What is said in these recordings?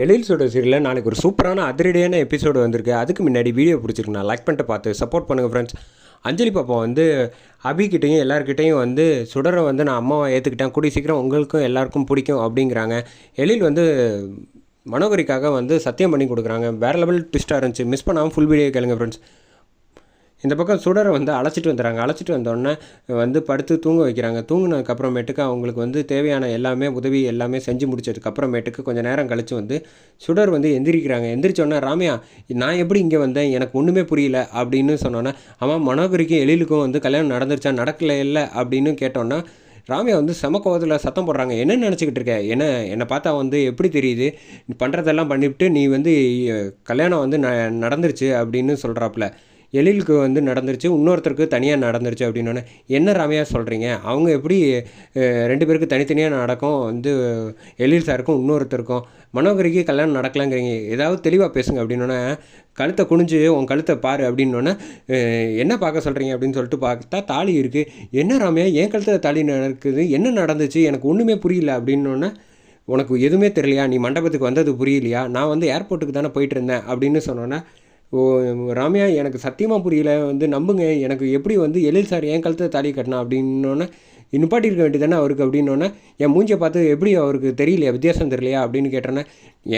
எழில் சுட சீரியலில் நாளைக்கு ஒரு சூப்பரான அதிரடியான எபிசோடு வந்திருக்கு. அதுக்கு முன்னாடி வீடியோ பிடிச்சிருக்கு. நான் லைக் பண்ணிட்டு பார்த்து சப்போர்ட் பண்ணுங்கள் ஃப்ரெண்ட்ஸ் அஞ்சலி பாப்பா வந்து அபிக்கிட்டையும் எல்லாருக்கிட்டையும் வந்து சுடரை வந்து நான் அம்மாவை ஏற்றுக்கிட்டேன் கூடிய சீக்கிரம் உங்களுக்கும் எல்லாருக்கும் பிடிக்கும் அப்படிங்கிறாங்க. எழில் வந்து மனோகரிக்காக வந்து சத்தியம் பண்ணி கொடுக்குறாங்க. வேறு லெவல் ட்விஸ்ட்டாக இருந்துச்சு. மிஸ் பண்ணாமல் ஃபுல் வீடியோ கேளுங்க ஃப்ரெண்ட்ஸ் இந்த பக்கம் சுடரை வந்து அழைச்சிட்டு வந்துடுறாங்க. அழைச்சிட்டு வந்தோடனே வந்து படுத்து தூங்க வைக்கிறாங்க. தூங்கினதுக்கப்புறமேட்டுக்கு அவங்களுக்கு வந்து தேவையான எல்லாமே உதவி எல்லாமே செஞ்சு முடிச்சதுக்கப்புறமேட்டுக்கு கொஞ்சம் நேரம் கழித்து வந்து சுடர் வந்து எந்திரிக்கிறாங்க. எந்திரிச்சோன்னே ராமையா நான் எப்படி இங்கே வந்தேன்? எனக்கு ஒன்றுமே புரியல அப்படின்னு சொன்னோன்னே ஆமாம் மனோகரிக்கும் எழிலுக்கும் வந்து கல்யாணம் நடந்துருச்சா? நடக்கல இல்லை? அப்படின்னு கேட்டோன்னா ராமியா வந்து செம கோவத்தில் சத்தம் போடுறாங்க. என்ன நினச்சிக்கிட்டு இருக்க? என்ன என்னை பார்த்தா வந்து எப்படி தெரியுது? பண்ணுறதெல்லாம் பண்ணிவிட்டு நீ வந்து கல்யாணம் வந்து ந நடந்துருச்சு அப்படின்னு சொல்கிறாப்புல எழிலுக்கு வந்து நடந்துருச்சு இன்னொருத்தருக்கு தனியாக நடந்துருச்சு அப்படின்னோடனே என்ன ராமையா சொல்கிறீங்க அவங்க எப்படி ரெண்டு பேருக்கு தனித்தனியாக நடக்கும்? வந்து எழில் சாருக்கும் இன்னொருத்தருக்கும் மனோகரிக்கு கல்யாணம் நடக்கலாங்கிறீங்க. ஏதாவது தெளிவாக பேசுங்க அப்படின்னோடனே கழுத்தை குனிஞ்சு உன் கழுத்தை பாரு அப்படின்னோடனே என்ன பார்க்க சொல்கிறீங்க அப்படின்னு சொல்லிட்டு பார்த்தா தாலி இருக்குது என்ன ராமையா என் கழுத்தில் தாலி நடக்குது? என்ன நடந்துச்சு? எனக்கு ஒன்றுமே புரியல அப்படின்னோடனே உனக்கு எதுவுமே தெரியலையா? நீ மண்டபத்துக்கு வந்தது புரியலையா? நான் வந்து ஏர்போர்ட்டுக்கு தானே போயிட்டு இருந்தேன் அப்படின்னு சொன்னோன்னே ஓ ராமையா எனக்கு சத்தியமாக புரியல. வந்து நம்புங்க. எனக்கு எப்படி வந்து எழில் சார் என் கழுத்தை தாலி கட்டினா அப்படின்னோடனே நிப்பாட்டி இருக்க வேண்டியதானே அவருக்கு அப்படின்னோன்னே என் மூஞ்சை பார்த்து எப்படி அவருக்கு தெரியலையா வித்தியாசம் தெரியலையா அப்படின்னு கேட்டோன்னே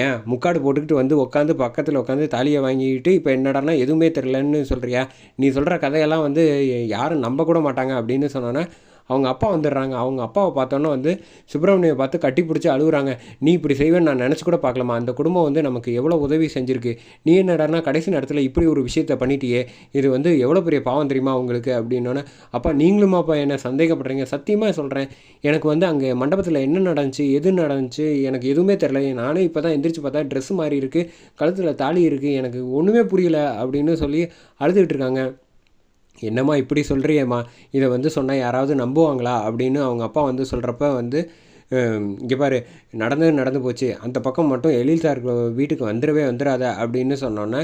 ஏன் முக்காடு போட்டுக்கிட்டு வந்து உட்காந்து பக்கத்தில் உட்காந்து தாலியை வாங்கிட்டு இப்போ என்னடான்னா எதுவுமே தெரிலன்னு சொல்கிறியா நீ சொல்கிற கதையெல்லாம் வந்து யாரும் நம்ப கூட மாட்டாங்க அப்படின்னு சொன்னோன்னே அவங்க அப்பா வந்துடுறாங்க. அவங்க அப்பாவை பார்த்தோன்னே வந்து சுப்பிரமணியை பார்த்து கட்டி பிடிச்சி அழுகுறாங்க. நீ இப்படி செய்வேன்னு நான் நினச்சி கூட பார்க்கலாமா அந்த குடும்பம் வந்து நமக்கு எவ்வளோ உதவி செஞ்சுருக்கு. நீ என்னடான்னா கடைசி நேரத்தில் இப்படி ஒரு விஷயத்தை பண்ணிட்டியே. இது வந்து எவ்வளோ பெரிய பாவம் தெரியுமா உங்களுக்கு? அப்படின்னோன்னே அப்பா நீங்களும் அப்பா என்ன சந்தேகப்படுறீங்க? சத்தியமாக சொல்கிறேன் எனக்கு வந்து அங்கே மண்டபத்தில் என்ன நடந்துச்சு எது நடந்துச்சு எனக்கு எதுவுமே தெரில நானே இப்போ தான் எந்திரிச்சு பார்த்தா ட்ரெஸ் மாறி இருக்குது கழுத்தில் தாலி இருக்குது எனக்கு ஒன்றுமே புரியல. அப்படின்னு சொல்லி அழுதுகிட்டு இருக்காங்க. என்னம்மா இப்படி சொல்கிறியேம்மா இதை வந்து சொன்னால் யாராவது நம்புவாங்களா? அப்படின்னு அவங்க அப்பா வந்து சொல்கிறப்ப வந்து இங்கே பாரு நடந்தது நடந்து போச்சு. அந்த பக்கம் மட்டும் எழில் சார் வீட்டுக்கு வந்துடவே வந்துடாத அப்படின்னு சொன்னோன்னே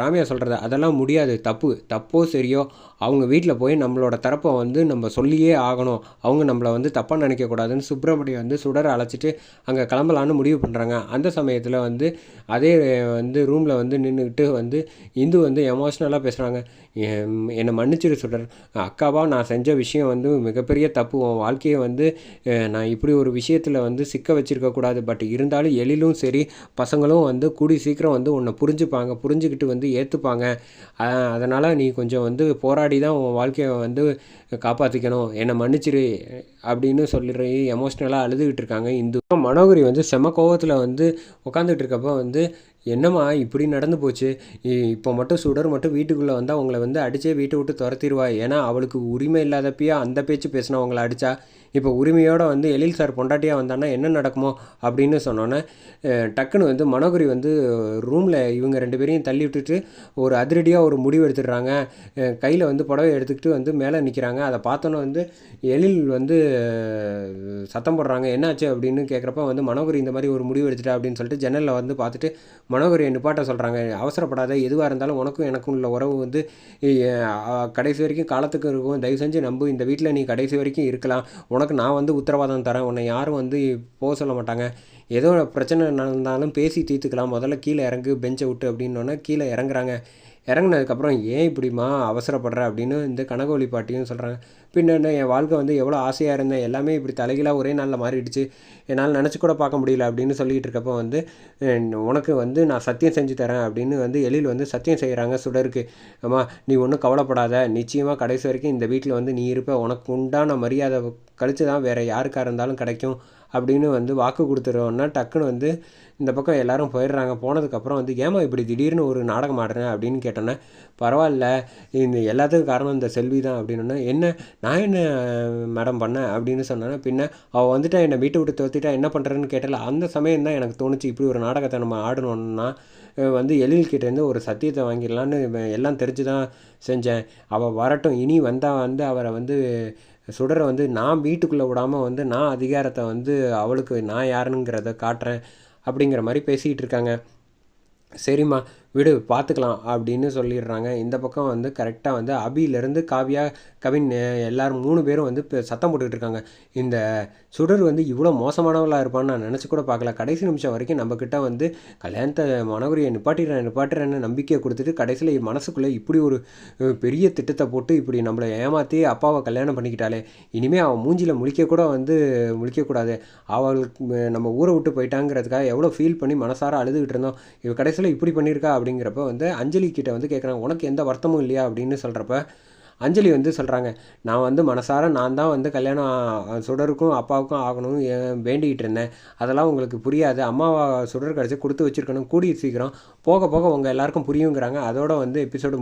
ராமையா சொல்கிறது அதெல்லாம் முடியாது. தப்பு தப்போ சரியோ அவங்க வீட்டில் போய் நம்மளோட தரப்பை வந்து நம்ம சொல்லியே ஆகணும். அவங்க நம்மளை வந்து தப்பாக நினைக்கக்கூடாதுன்னு சுப்பிரமணியம் வந்து சுடரை அழைச்சிட்டு அங்கே கிளம்பலான்னு முடிவு பண்ணுறாங்க அந்த சமயத்தில் வந்து அதே வந்து ரூமில் வந்து நின்றுக்கிட்டு வந்து இந்து வந்து எமோஷ்னலாக பேசுகிறாங்க என்னை மன்னிச்சிரு சுடர். அக்காவா நான் செஞ்ச விஷயம் வந்து மிகப்பெரிய தப்பு. உன் வாழ்க்கையை வந்து நான் இப்படி ஒரு விஷயத்தில் வந்து சிக்க வச்சுருக்கக்கூடாது பட் இருந்தாலும் எழிலும் சரி பசங்களும் வந்து கூடி சீக்கிரம் வந்து உன்னை புரிஞ்சுப்பாங்க. புரிஞ்சுக்கிட்டு வந்து ஏற்றுப்பாங்க அதனால் நீ கொஞ்சம் வந்து போராடி தான் உன் வாழ்க்கையை வந்து காப்பாற்றிக்கணும் என்னை மன்னிச்சிரு அப்படின்னு சொல்லிடுற எமோஷ்னலாக அழுதுகிட்டு இருக்காங்க இந்து. மனோகரி வந்து செம கோவத்தில் வந்து உட்காந்துட்டு இருக்கப்போ வந்து என்னம்மா இப்படி நடந்து போச்சு? இப்போ மட்டும் சுடர் மட்டும் வீட்டுக்குள்ளே வந்தால் அவங்கள வந்து அடித்தே வீட்டை விட்டு துரத்திடுவா ஏன்னா அவளுக்கு உரிமை இல்லாதப்பயே அந்த பேச்சு பேசினா அவங்கள அடித்தா இப்போ உரிமையோடு வந்து எழில் சார் பொண்டாட்டியாக வந்தான்னா என்ன நடக்குமோ அப்படின்னு சொன்னோன்னே டக்குன்னு வந்து மனோகரி வந்து ரூமில் இவங்க ரெண்டு பேரையும் தள்ளி விட்டுட்டு ஒரு அதிரடியாக ஒரு முடிவு எடுத்துடுறாங்க. கையில் வந்து புடவை எடுத்துக்கிட்டு வந்து மேலே நிற்கிறாங்க அதை பார்த்தோன்னே வந்து எழில் வந்து சத்தம் போடுறாங்க. என்னாச்சு? அப்படின்னு கேட்குறப்ப வந்து மனோகரி இந்த மாதிரி ஒரு முடிவு எடுத்துட்டா அப்படின்னு சொல்லிட்டு ஜன்னலில் வந்து பார்த்துட்டு மனோகரியை நிப்பாட்ட சொல்கிறாங்க அவசரப்படாத எதுவாக இருந்தாலும் உனக்கும் எனக்கும் உள்ள உறவு வந்து கடைசி வரைக்கும் காலத்துக்கு இருக்கும். தயவு செஞ்சு நம்பு இந்த வீட்டில் நீ கடைசி வரைக்கும் இருக்கலாம். உனக்கு நான் வந்து உத்தரவாதம் தரேன். உன்னை யாரும் வந்து போக சொல்ல மாட்டாங்க. ஏதோ பிரச்சனை நடந்தாலும் பேசி தீர்த்துக்கலாம். முதல்ல கீழே இறங்கு பெஞ்சை விட்டு அப்படின்னோடனே கீழே இறங்குறாங்க. இறங்குனதுக்கப்புறம் ஏன் இப்படிம்மா அவசரப்படுற அப்படின்னு இந்த கனகோலி பாட்டியும் சொல்கிறாங்க பின்ன என் வாழ்க்கை வந்து எவ்வளோ ஆசையாக இருந்தேன். எல்லாமே இப்படி தலைகீழாக ஒரே நாளில் மாறிடுச்சு. என்னால் நினச்சி கூட பார்க்க முடியல அப்படின்னு சொல்லிட்டு இருக்கப்போ வந்து உனக்கு வந்து நான் சத்தியம் செஞ்சு தரேன் அப்படின்னு வந்து எழில் வந்து சத்தியம் செய்கிறாங்க சுடருக்கு. அம்மா நீ ஒன்றும் கவலைப்படாத. நிச்சயமாக கடைசி வரைக்கும் இந்த வீட்டில் வந்து நீ இருப்ப. உனக்கு உண்டான மரியாதை கழிச்சு தான் வேறு யாருக்காக இருந்தாலும் கிடைக்கும் அப்படின்னு வந்து வாக்கு கொடுத்துருவோன்னா டக்குன்னு வந்து இந்த பக்கம் எல்லாரும் போயிடுறாங்க. போனதுக்கப்புறம் வந்து ஏமா இப்படி திடீர்னு ஒரு நாடகம் ஆடுறேன் அப்படின்னு கேட்டோன்னே பரவாயில்ல இந்த எல்லாத்துக்கும் காரணம் இந்த செல்வி தான். அப்படின்னா என்ன நான் என்ன மேடம் பண்ணேன் அப்படின்னு சொன்னேன்னா பின்ன அவள் வந்துட்டா என்னை வீட்டை விட்டு தோத்திட்டா என்ன பண்ணுறேன்னு கேட்டல. அந்த சமயம் தான் எனக்கு தோணுச்சு இப்படி ஒரு நாடகத்தை நம்ம ஆடணும்னா வந்து எழில்கிட்டேருந்து ஒரு சத்தியத்தை வாங்கிடலான்னு எல்லாம் தெரிஞ்சு தான் செஞ்சேன். அவள் வரட்டும் இனி வந்தால் வந்து அவரை வந்து சுடரை வந்து நான் வீட்டுக்குள்ளே விடாமல் வந்து நான் அதிகாரத்தை வந்து அவளுக்கு நான் யாருங்கிறத காட்டுறேன் அப்படிங்கிற மாதிரி பேசிகிட்டு இருக்காங்க. சரிம்மா விடு பார்த்துக்கலாம் அப்படின்னு சொல்லிடுறாங்க. இந்த பக்கம் வந்து கரெக்டாக வந்து அபியிலேருந்து காவியா கவின் எல்லோரும் எல்லாரும் மூணு பேரும் வந்து இப்போ சத்தம் போட்டுக்கிட்டு இருக்காங்க. இந்த சுடர் வந்து இவ்வளோ மோசமானவளாக இருப்பான்னு நான் நினச்சி கூட பார்க்கல. கடைசி நிமிஷம் வரைக்கும் நம்மக்கிட்ட வந்து கல்யாணத்தை மனோகரியை நிப்பாட்டிடுறேன் நிப்பாட்டுறேன்னு நம்பிக்கையை கொடுத்துட்டு கடைசியில் மனசுக்குள்ளே இப்படி ஒரு பெரிய திட்டத்தை போட்டு இப்படி நம்மளை ஏமாற்றி அப்பாவை கல்யாணம் பண்ணிக்கிட்டாலே இனிமேல் அவன் மூஞ்சியில் முழிக்க கூட வந்து முழிக்கக்கூடாது அவளுக்கு நம்ம ஊரை விட்டு போயிட்டாங்கிறதுக்காக எவ்வளோ ஃபீல் பண்ணி மனசார அழுதுகிட்டு இருந்தோம். இவ கடைசியில் இப்படி பண்ணியிருக்கா அப்படிங்கிறப்ப வந்து அஞ்சலி கிட்ட வந்து கேட்குறாங்க உனக்கு எந்த வருத்தமும் இல்லையா? அப்படின்னு சொல்கிறப்ப அஞ்சலி வந்து சொல்கிறாங்க நான் வந்து மனசார நான் தான் வந்து கல்யாணம் சுடருக்கும் அப்பாவுக்கும் ஆகணும் வேண்டிக்கிட்டு இருந்தேன். அதெல்லாம் உங்களுக்கு புரியாது. அம்மாவை சுடர் கிடச்சி கொடுத்து வச்சிருக்கணும். கூடிய சீக்கிரம் போக போக உங்கள் எல்லாருக்கும் புரியுங்கிறாங்க. அதோட வந்து எபிசோடு